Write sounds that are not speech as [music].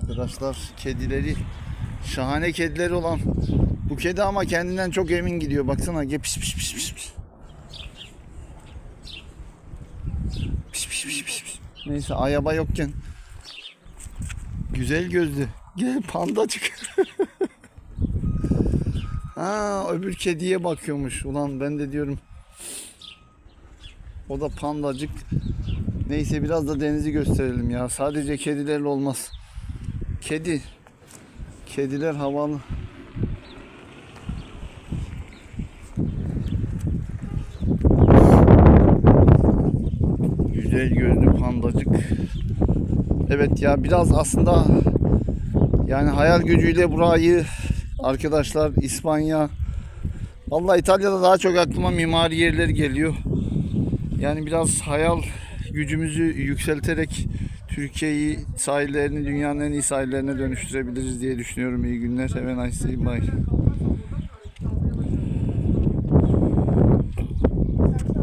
Arkadaşlar kedileri şahane kedileri olan bu kedi ama kendinden çok emin gidiyor. Baksana ge pis pis pis pis. pis. Pis pis pis pis. pis. Neyse ayaba yokken güzel gözlü. Gel pandacık. [laughs] ha öbür kediye bakıyormuş. Ulan ben de diyorum o da pandacık. Neyse biraz da denizi gösterelim ya. Sadece kedilerle olmaz. Kedi. Kediler havalı. Güzel gözlü pandacık. Evet ya biraz aslında yani hayal gücüyle burayı arkadaşlar İspanya Vallahi İtalya'da daha çok aklıma mimari yerler geliyor. Yani biraz hayal gücümüzü yükselterek Türkiye'yi sahillerini dünyanın en iyi sahillerine dönüştürebiliriz diye düşünüyorum. İyi günler. Have a nice day. Bye.